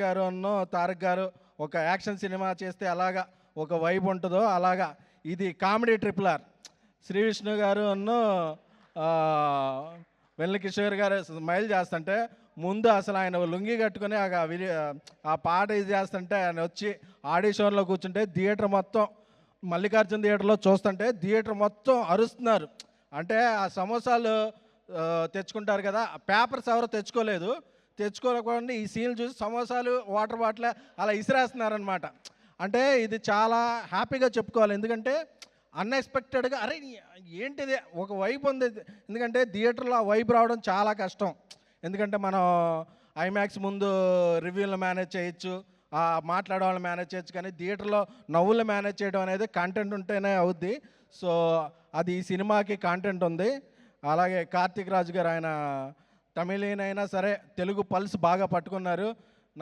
గారు అన్నో తారక్ గారు ఒక యాక్షన్ సినిమా చేస్తే అలాగా ఒక వైబ్ ఉంటుందో అలాగా. ఇది comedy triple R. Sri Vishnu గారు అన్నో ఆ, కిషోర్ గారు స్మైల్ చేస్తుంటే ముందు అసలు ఆయన లుంగి కట్టుకొని ఆ విడి- ఆ పాట ఇది చేస్తుంటే ఆయన వచ్చి ఆడిషన్లో కూర్చుంటే థియేటర్ మొత్తం మల్లికార్జున థియేటర్లో చూస్తుంటే థియేటర్ మొత్తం అరుస్తున్నారు. అంటే ఆ సమోసాలు తెచ్చుకుంటారు కదా పేపర్స్ ఎవరు తెచ్చుకోలేదు. తెచ్చుకోలేకుండా ఈ సీన్లు చూసి సమోసాలు వాటర్ బాటిల్ అలా ఇసిరేస్తున్నారనమాట అంటే ఇది చాలా హ్యాపీగా చెప్పుకోవాలి. ఎందుకంటే అన్ఎక్స్పెక్టెడ్గా అరే ఏంటిది? ఒక వైపు ఉంది. ఎందుకంటే థియేటర్లో ఆ వైపు రావడం చాలా కష్టం. ఎందుకంటే మనం ఐమాక్స్ ముందు రివ్యూలు మేనేజ్ చేయొచ్చు. మాట్లాడే వాళ్ళు మేనేజ్ చేయొచ్చు. కానీ థియేటర్లో నవ్వులు మేనేజ్ చేయడం అనేది కంటెంట్ ఉంటేనే అవుద్ది. సో అది ఈ సినిమాకి కాంటెంట్ ఉంది. అలాగే కార్తీక్ రాజు గారు ఆయన తమిళనైనా సరే తెలుగు పల్స్ బాగా పట్టుకున్నారు.